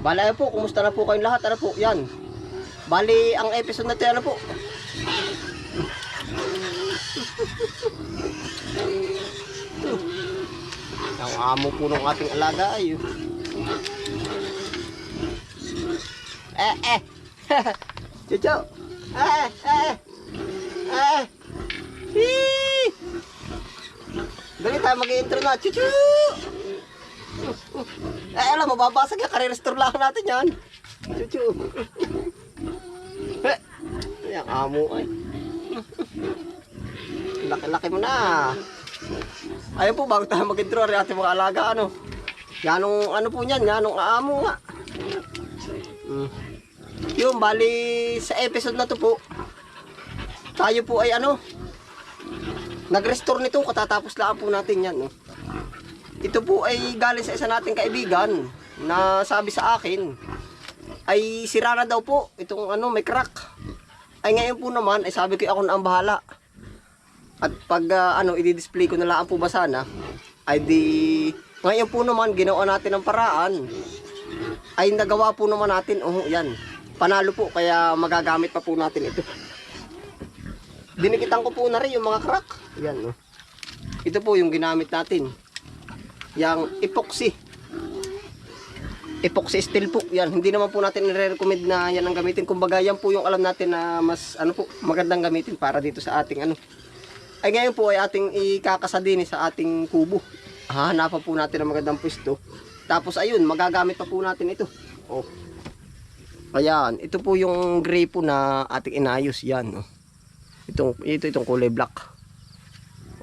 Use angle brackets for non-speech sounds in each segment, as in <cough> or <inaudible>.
Bala po, kumusta na po kayong lahat? Ano po, yan. Bali, ang episode na ito, ano po? ang amo po ng ating alaga ay eh eh <laughs> chucho eh eh eh Hii! Dali tayo mag-intro na, chuchu! Eh, alam, mababasag yan. Kare-restore lang natin yan. Chuchu. Eh, Yan, amo ay. Laki-laki mo na. Ayun po, bago tayo mag-intro rin ating mga alaga, ano. Yanong, ano po yan, yanong aamo nga. Mm. Yung, bali, sa episode na to po, tayo po ay ano, nag-restore nito, katatapos lang po natin yan, no. Ito po ay galing sa isa nating kaibigan na sabi sa akin ay sira na daw po itong ano may crack. Ay ngayon po naman ay sabi ko ako na ang bahala. At pag ah, ano i-display ko na lang po ba sana ay di ngayon po naman ginawa natin ang paraan. Ay nagawa po naman natin oh yan. Panalo po kaya magagamit pa po natin ito. Dinikitan ko po na rin yung mga crack. Yan oh. Ito po yung ginamit natin yung epoxy. Epoxy steel po. Yan, hindi naman po natin nire-recommend na yan ang gamitin. Kumbaga, yan po yung alam natin na mas ano po, magandang gamitin para dito sa ating ano. Ay ngayon po ay ating ikakasadini sa ating kubo. Hahanapan po natin ng magandang pwesto. Tapos ayun, magagamit pa po natin ito. Oh. Ayan, ito po yung gray po na ating inayos yan. Oh. Itong, ito itong kulay black.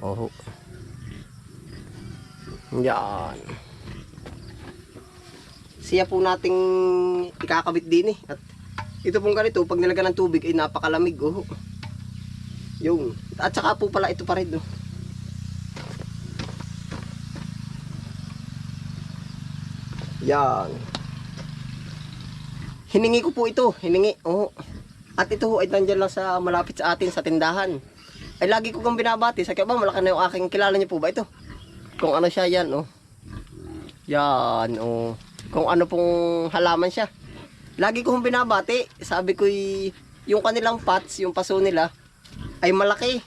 Oh. Yan. Siya po nating ikakabit din eh. At ito pong ganito, pag nilagyan ng tubig ay napakalamig. Oh. Yung. At saka po pala ito pa rin. Oh. Yan. Hiningi ko po ito. Hiningi. Oh. At ito ay nandyan lang sa malapit sa atin sa tindahan. Ay lagi ko kang binabati. Sa ba, malaki na yung aking kilala niyo po ba ito? Kung ano siya yan, oh. Yan, oh. Kung ano pong halaman siya. Lagi ko kong binabati. Sabi ko yung kanilang pots, yung paso nila, ay malaki.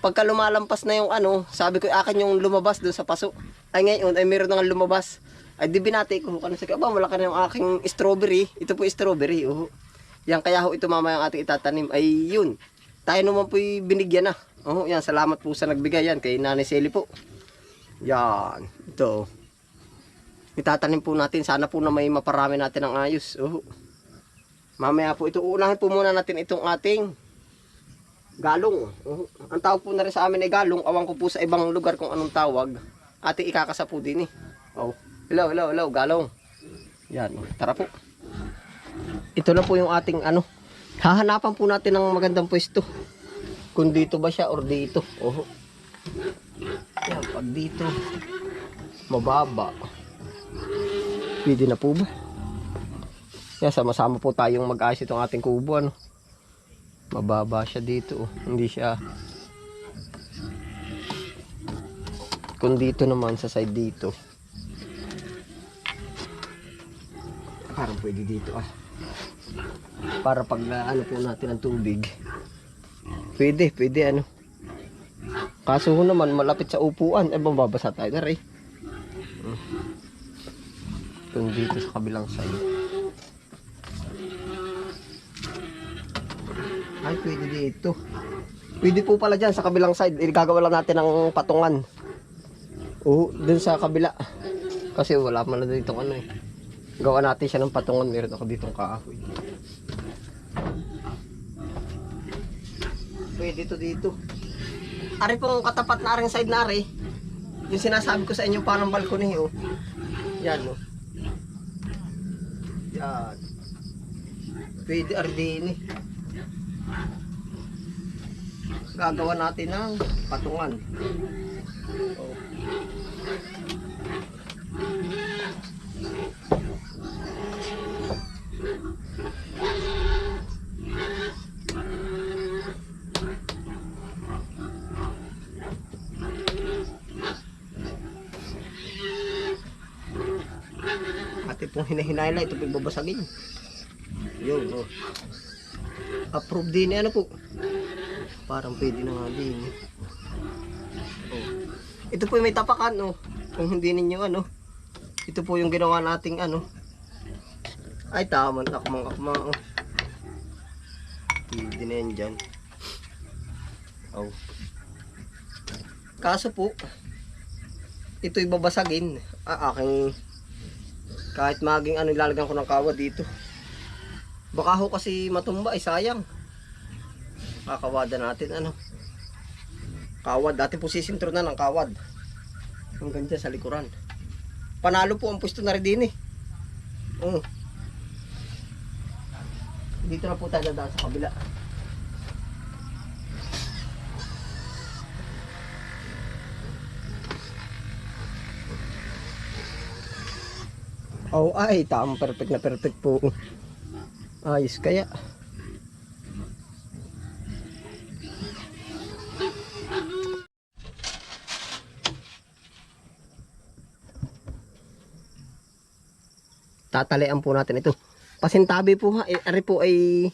Pagka lumalampas na yung ano, sabi ko akin yung lumabas doon sa paso. Ay ngayon, ay meron nang lumabas. Ay di binati ko, ano sa ba, malaki na yung aking strawberry. Ito po strawberry, oh. Yan kaya ho ito mamaya ang ating itatanim. Ay yun. Tayo naman po binigyan na. Oh, yan, salamat po sa nagbigay yan kay Nanay Sally po. Yan, ito. Itatanim po natin. Sana po na may maparami natin ng ayos. Oh. Mamaya po ito. Uunahin po muna natin itong ating galong. Oh. Ang tawag po na rin sa amin ay galong. Awan ko po sa ibang lugar kung anong tawag. Ating ikakasa po din eh. Oh. Hello, hello, hello. Galong. Yan. Tara po. Ito na po yung ating ano. Hahanapan po natin ng magandang pwesto. Kung dito ba siya or dito. Oh. Yan, pag dito, mababa. Pwede na po ba? Yan, sama-sama po tayong mag-ayos itong ating kubo, ano. Mababa siya dito, oh. Hindi siya... Kung dito naman, sa side dito. Parang pwede dito, ah. Para pag na, ano po natin ang tubig. Pwede, pwede, ano. Kaso ho naman, malapit sa upuan. Eh, mababasa tayo na rin. Kung dito sa kabilang side. Ay, pwede dito. Pwede po pala dyan sa kabilang side. Eh, gagawa lang natin ng patungan. Oo, dun sa kabila. Kasi wala man na dito ano eh. Gawa natin siya ng patungan. Meron ako ditong kahoy. Pwede to dito. Ari pong katapat na aring side na ari. Yung sinasabi ko sa inyo parang balcony oh. Yan oh. Yan. Pwede ari din eh. Gagawa natin ng patungan. Oh. Lang, ito po yung babasagin. Yun, oh. Approve din, ano po? Parang pwede na nga din. Oh. Ito po may tapakan, oh. Kung hindi ninyo, ano. Ito po yung ginawa nating, ano. Ay, tama, akmang akmang, oh. Pwede na yan dyan. Oh. Kaso po, ito'y babasagin. Ah, aking kahit maging ano ilalagyan ko ng kawad dito. Baka ho kasi matumba ay sayang. Kakawada natin ano. Kawad, dati po sisintro na ng kawad. Hanggang dyan sa likuran. Panalo po ang pwesto na rin din eh. Oo. Dito na po tayo dadaan sa kabila. Oh, ay, tama, perfect na perfect po. Ayos kaya. Tatalian po natin ito. Pasintabi po ha, eh, ari po ay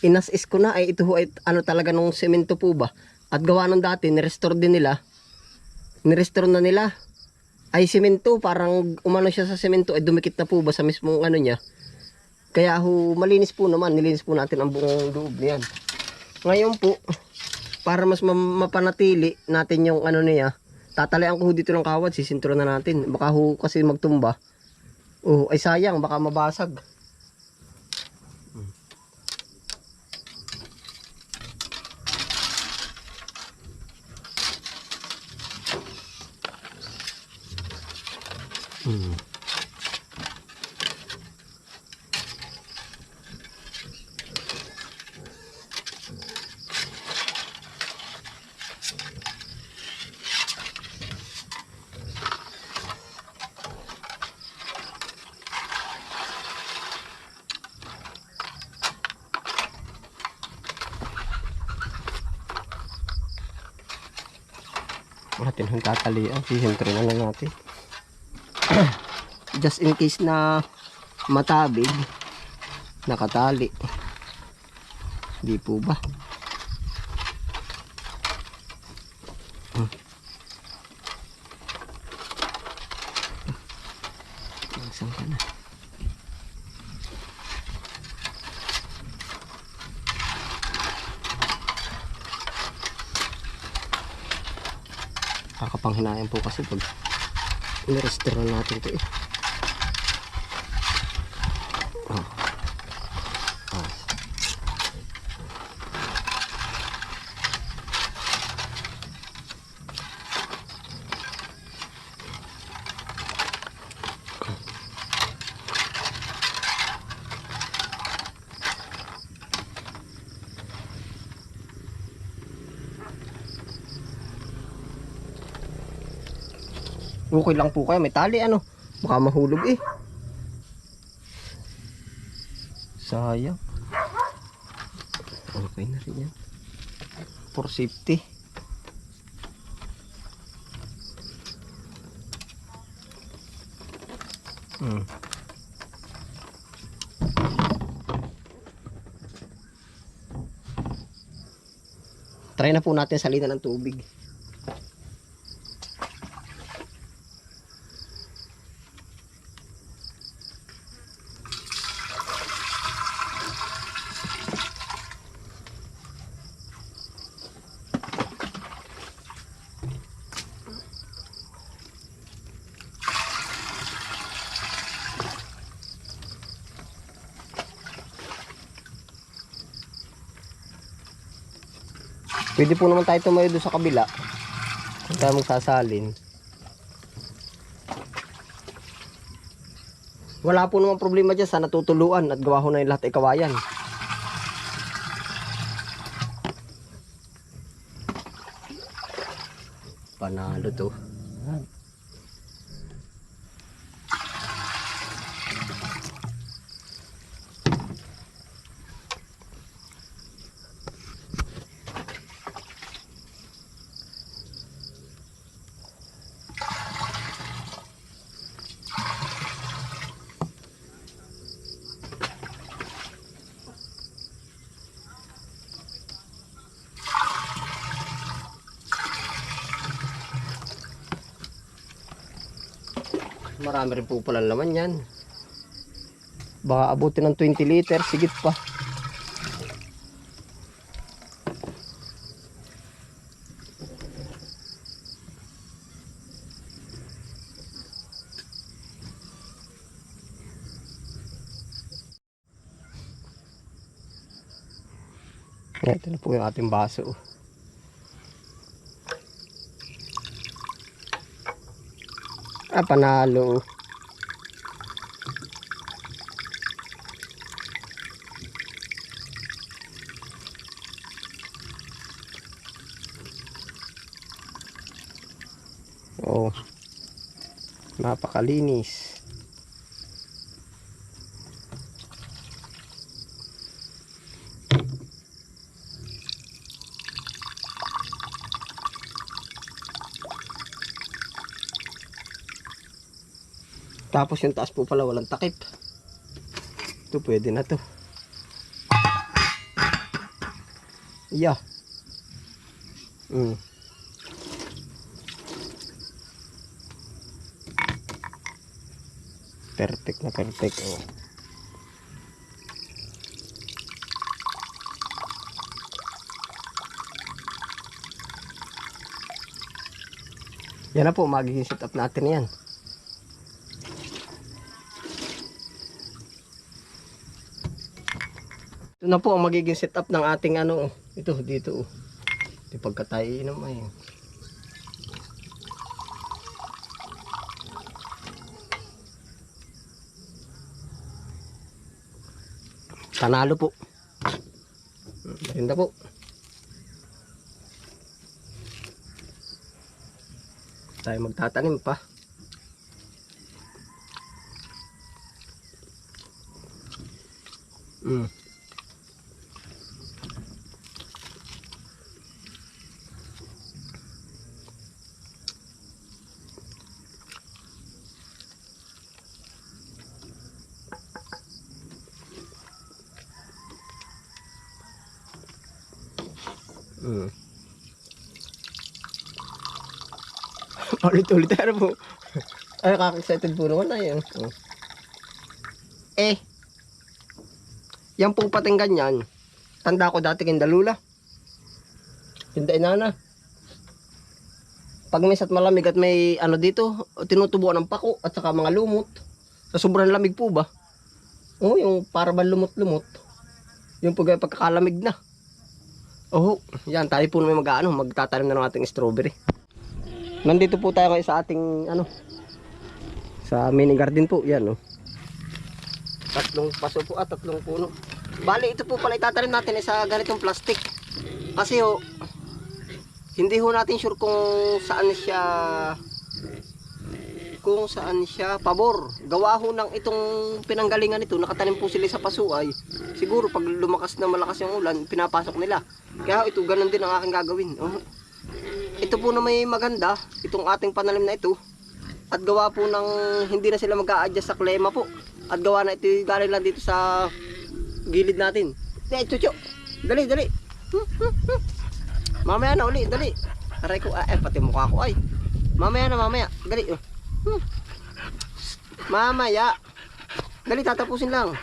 inas-is ko na ay ito ho ay ano talaga nung semento po ba. At gawa nung dati, nirestore din nila. Nirestore na nila ay semento, parang umano siya sa semento, ay dumikit na po ba sa mismong ano niya. Kaya ho, malinis po naman, nilinis po natin ang buong loob niyan. Ngayon po, para mas ma- mapanatili natin yung ano niya, tatalayan ko dito ng kawad, sisintro na natin. Baka ho kasi magtumba. Oh, ay sayang, baka mabasag. Hmm. natin ang tatalian siyempre na lang natin <coughs> just in case na matabig nakatali di po ba Hmm. Nasaan ka na? kakapanghinayang po kasi pag nirestore natin ito eh. Okay lang po kayo. May tali ano. Baka mahulog eh. Sayang. Okay na rin yan. For safety. Hmm. Try na po natin salinan ng tubig. Pwede po naman tayo tumayo doon sa kabila. Kung tayo magsasalin. Wala po naman problema dyan sa natutuluan at gawa ho na yung lahat ay kawayan. Panalo to. Marami rin po pala laman yan. Baka abutin ng 20 liter, sigit pa. Ito na po yung ating baso. Ah, panalo. Oh. Napakalinis. Tapos yung taas po pala walang takip. Ito pwede na to. Yeah. Mm. Perfect na perfect. Oh. Yan na po, magiging setup natin yan. Na po ang magiging setup ng ating ano, oh. ito dito. Oh. Ito pagka tayo inom ay. Panalo po. Maganda po. Tayo magtatanim pa. Mm. Ulit-ulit ano po. <laughs> Ay, kaka-excited po naman na yun. Oh. Eh, yan po pating ganyan. Tanda ko dati kindalula. Hindi inana. Pag minsan malamig at may ano dito, tinutubuan ng pako at saka mga lumot. Sa sobrang lamig po ba? Oh, yung para ba lumot-lumot. Yung pag pagkakalamig na. Oh, yan tayo po may mag-ano, magtatanim na ng ating strawberry. Nandito po tayo ngayon sa ating ano sa mini garden po, yan oh. Tatlong paso po at tatlong puno. Bali, ito po pala itatanim natin sa ganitong plastic. Kasi ho, hindi ho natin sure kung saan siya kung saan siya pabor. Gawa ho ng itong pinanggalingan nito, nakatanim po sila sa pasuay. Siguro pag lumakas na malakas yung ulan, pinapasok nila. Kaya ito, ganun din ang aking gagawin. Oh. Ito po na may maganda, itong ating panalim na ito. At gawa po ng hindi na sila mag adjust sa klema po. At gawa na ito galing lang dito sa gilid natin. Eh, chucho. Dali, dali. Hmm, hmm, hmm. Mamaya na uli, dali. Aray ko, ah, eh, pati mukha ko ay. Mamaya na, mamaya. Dali. oh. Mamaya. Dali, tatapusin lang.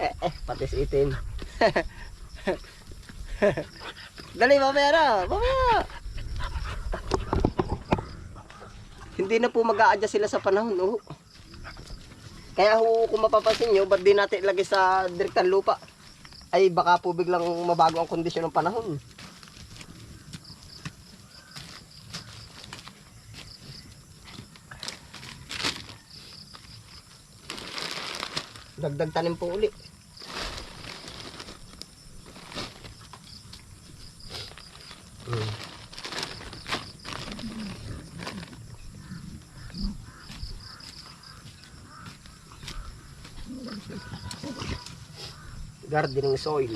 Eh, eh, pati si itin. <laughs> Dali, mamaya na. Mamaya. Hindi na po mag adjust sila sa panahon. Oh. Kaya ho, kung mapapansin nyo, ba't di natin ilagay sa direktang lupa? Ay baka po biglang mabago ang kondisyon ng panahon. Dagdag tanim po uli. garden ng soil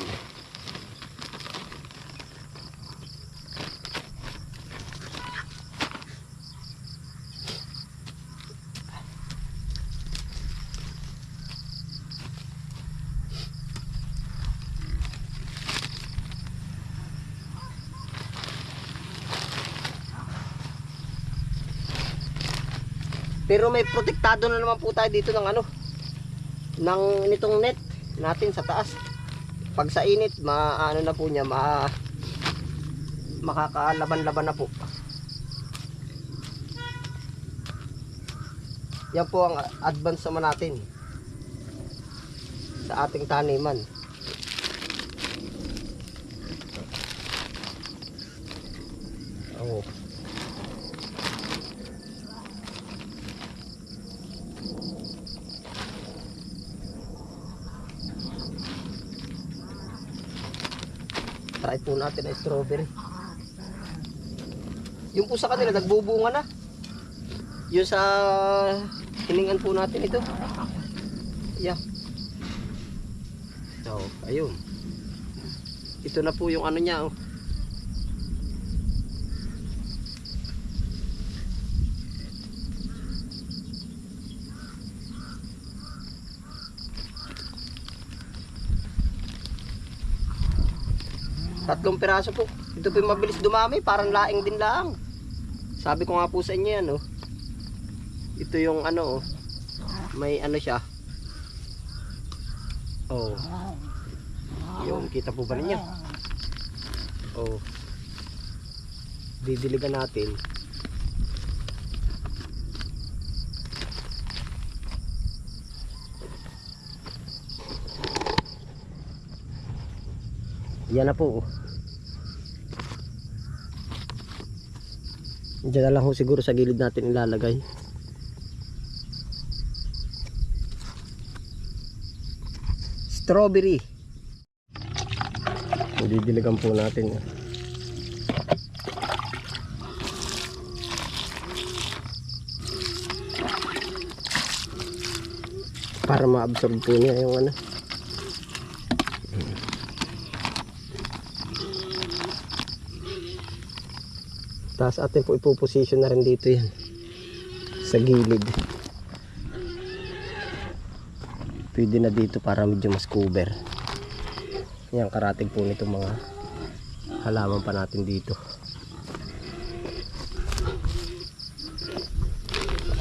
Pero may protektado na naman po tayo dito ng ano ng nitong net natin sa taas. Pag sa init, maano na po niya, ma makakalaban-laban na po. Yan po ang advance naman natin sa ating taniman. Oh. Try po natin ang strawberry. Yung po sa kanila, nagbubunga na. Yung sa hiningan po natin ito. Yeah. So, ayun. Ito na po yung ano niya. Oh. Tatlong piraso po. Ito po yung mabilis dumami, parang laing din lang. Sabi ko nga po sa inyo yan, oh. Ito yung ano, oh. May ano siya. Oh. Yung kita po ba ninyo? Oh. Didiligan natin. Yan na po. oh. Diyan na lang ho siguro sa gilid natin ilalagay. Strawberry. Didiligan po natin. Para ma-absorb po niya yung ano. Tapos atin po ipoposition na rin dito yan. Sa gilid. Pwede na dito para medyo mas cover. Yan karating po nito mga halaman pa natin dito.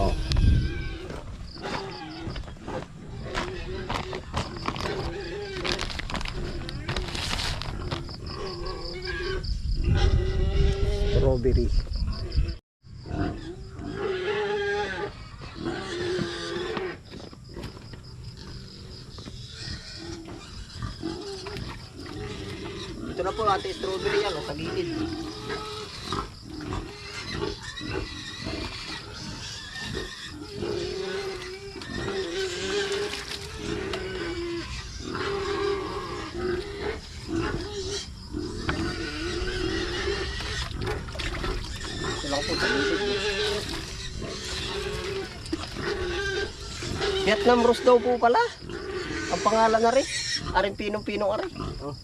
Oh. Strawberry. Ate strawberry yan, po sa gilid. Vietnam Rose daw po pala. Ang pangalan na rin. Aring pinong-pinong aray. Oh.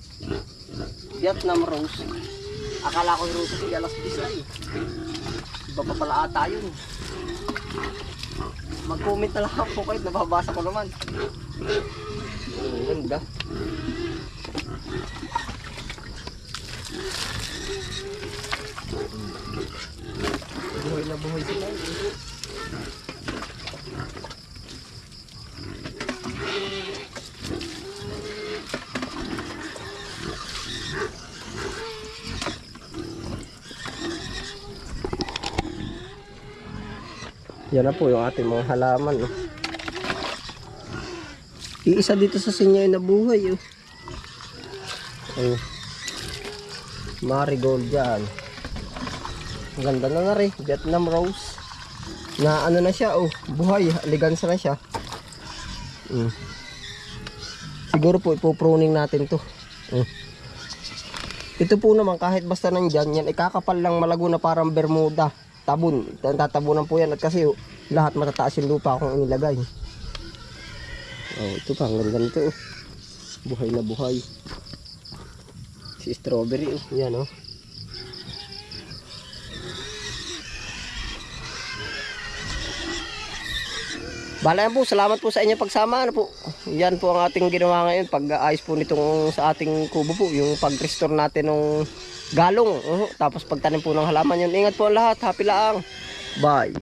Vietnam Rose. Akala ko yung rose ay alas 10 ay. Iba pa pala ata yun. Mag-comment na lang po kayo, nababasa ko naman. Ang ganda. Buhay na buhay sila. eh. Yan na po yung ating mga halaman. Oh. Iisa dito sa sinyo na buhay. Oh. Oh. Marigold yan. Ang ganda na na rin. Vietnam Rose. Na ano na siya. Oh. Buhay. Aligansa na siya. Mm. Siguro po ipopruning natin to. Mm. Ito po naman kahit basta nandyan yan. Ikakapal lang malago na parang Bermuda tabon. Tatabunan po yan at kasi lahat matataas yung lupa kung inilagay. Oh, ito pa, ang ganda nito. oh. Buhay na buhay. Si strawberry, oh. Yan, oh. Bala yan po, salamat po sa inyong pagsama. Ano po? Yan po ang ating ginawa ngayon. Pag-ayos po nitong sa ating kubo po. Yung pag-restore natin ng galong. Uh, tapos pagtanim po ng halaman yun. Ingat po ang lahat. Happy lang. Bye.